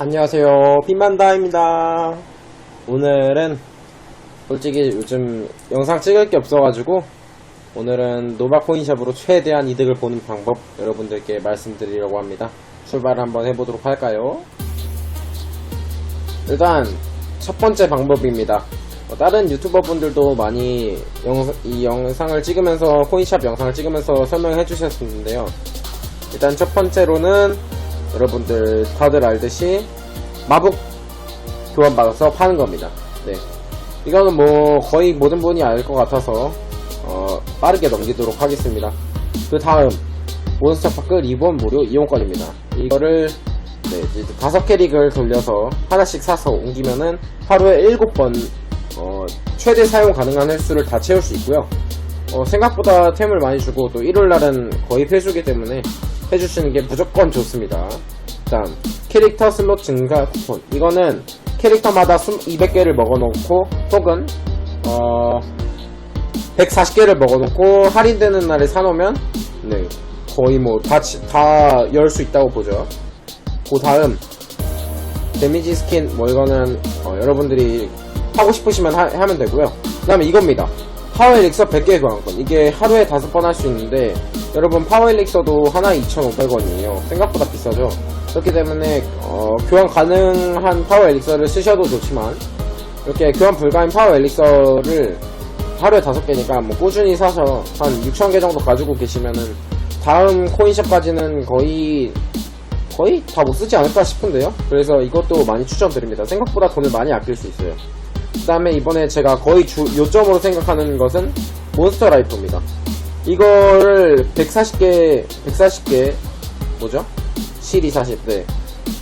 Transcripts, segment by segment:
안녕하세요. 핀만다입니다. 오늘은 솔직히 요즘 영상 찍을 게 없어가지고 오늘은 노바 코인샵으로 최대한 이득을 보는 방법 여러분들께 말씀드리려고 합니다. 출발 한번 해보도록 할까요? 일단 첫 번째 방법입니다. 어, 다른 유튜버 분들도 많이 영, 이 영상을 찍으면서 코인샵 영상을 찍으면서 설명해 주셨는데요. 일단 첫 번째로는 여러분들 다들 알듯이 마북 교환받아서 파는 겁니다. 네. 이거는 뭐 거의 모든 분이 알 것 같아서 어, 빠르게 넘기도록 하겠습니다. 그 다음 몬스터파크 리본 무료 이용권입니다. 이거를 네, 다섯 캐릭을 돌려서 하나씩 사서 옮기면은 하루에 일곱 번 어, 최대 사용 가능한 횟수를 다 채울 수 있고요. 어, 생각보다 템을 많이 주고 또 일요일날은 거의 필수기 때문에 해주시는 게 무조건 좋습니다. 다음 캐릭터 슬롯 증가 쿠폰 이거는 캐릭터마다 200개를 먹어놓고 혹은 어 140개를 먹어놓고 할인되는 날에 사놓으면 네 거의 뭐다다열 수 있다고 보죠. 그 다음 데미지 스킨 뭐 이거는 어, 여러분들이 하고 싶으시면 하, 면 되고요. 그 다음에 이겁니다. 파워 엘릭서 100개 교환권. 이게 하루에 5번 할 수 있는데, 여러분 파워 엘릭서도 하나 2,500원이에요. 생각보다 비싸죠? 그렇기 때문에, 어, 교환 가능한 파워 엘릭서를 쓰셔도 좋지만, 이렇게 교환 불가인 파워 엘릭서를 하루에 5개니까 뭐 꾸준히 사서 한 6,000개 정도 가지고 계시면은, 다음 코인샵까지는 거의, 거의 다 못 쓰지 않을까 싶은데요? 그래서 이것도 많이 추천드립니다. 생각보다 돈을 많이 아낄 수 있어요. 그 다음에 이번에 제가 거의 주, 요점으로 생각하는 것은 몬스터 라이프입니다. 이거를 140개, 140개, 뭐죠? 7, 2, 40, 네.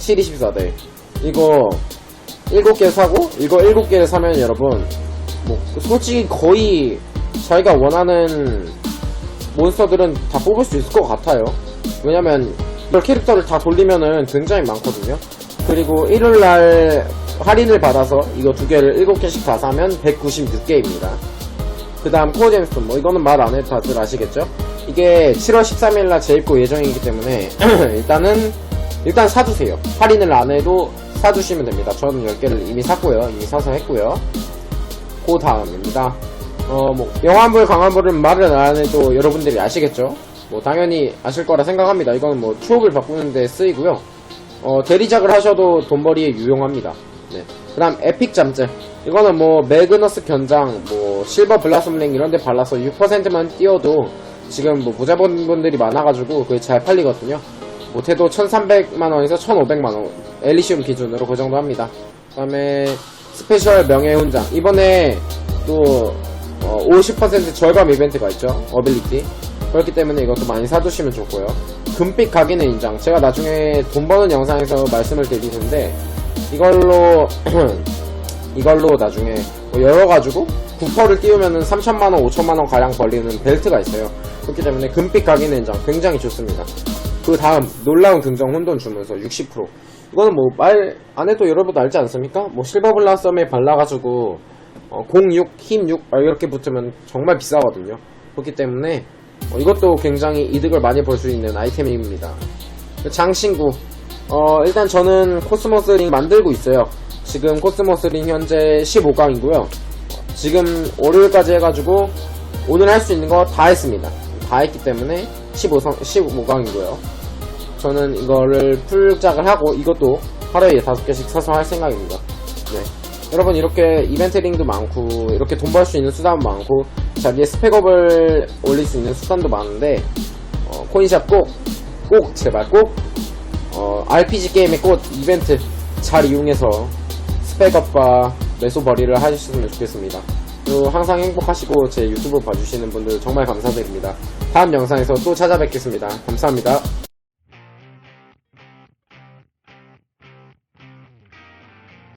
7, 24, 네. 이거 7개 사고, 이거 7개를 사면 여러분, 뭐, 솔직히 거의 자기가 원하는 몬스터들은 다 뽑을 수 있을 것 같아요. 왜냐면, 이걸 캐릭터를 다 돌리면은 굉장히 많거든요. 그리고 일요일날 할인을 받아서 이거 두 개를 7개씩 다 사면 196개입니다. 그 다음 코어 잼스톤, 뭐 이거는 말 안 해도 다들 아시겠죠? 이게 7월 13일날 재입고 예정이기 때문에 일단은 일단 사두세요. 할인을 안 해도 사두시면 됩니다. 저는 10개를 이미 샀고요. 이미 사서 했고요. 그 다음입니다. 어, 뭐, 영화물, 강화물은 말을 안 해도 여러분들이 아시겠죠? 뭐, 당연히 아실 거라 생각합니다. 이거는 뭐, 추억을 바꾸는데 쓰이고요. 어, 대리작을 하셔도 돈벌이에 유용합니다. 네. 그 다음, 에픽 잠재. 이거는 뭐, 매그너스 견장, 뭐, 실버 블라썸링 이런 데 발라서 6%만 띄워도 지금 뭐, 부자분들이 많아가지고 그게 잘 팔리거든요. 못해도 1300만원에서 1500만원. 엘리시움 기준으로 그 정도 합니다. 그 다음에, 스페셜 명예훈장. 이번에 또, 어, 50% 절감 이벤트가 있죠. 어빌리티. 그렇기 때문에 이것도 많이 사두시면 좋고요. 금빛 각인의 인장. 제가 나중에 돈 버는 영상에서 말씀을 드릴 텐데, 이걸로, 이걸로 나중에 뭐 열어가지고, 9%를 띄우면은 3천만원, 5천만원 가량 벌리는 벨트가 있어요. 그렇기 때문에 금빛 각인의 인장 굉장히 좋습니다. 그 다음, 놀라운 긍정 혼돈 주문서 60%. 이거는 뭐 말 안 해도 여러분 알지 않습니까? 뭐 실버 블라썸에 발라가지고, 어, 06, 힘 6, 아, 이렇게 붙으면 정말 비싸거든요. 그렇기 때문에, 어, 이것도 굉장히 이득을 많이 볼 수 있는 아이템입니다. 장신구. 어, 일단 저는 코스모스 링 만들고 있어요. 지금 코스모스 링 현재 15강이고요. 지금 월요일까지 해가지고 오늘 할 수 있는 거 다 했습니다. 다 했기 때문에 15성, 15강이고요. 저는 이거를 풀작을 하고 이것도 하루에 5개씩 사서 할 생각입니다. 네. 여러분 이렇게 이벤트 링도 많고 이렇게 돈 벌 수 있는 수단 많고 자기의 스펙업을 올릴 수 있는 수단도 많은데 어, 코인샵 꼭, 꼭 제발 꼭 어, RPG 게임의 꽃 이벤트 잘 이용해서 스펙업과 매소벌이를 하셨으면 좋겠습니다. 그리고 항상 행복하시고 제 유튜브 봐주시는 분들 정말 감사드립니다. 다음 영상에서 또 찾아뵙겠습니다. 감사합니다.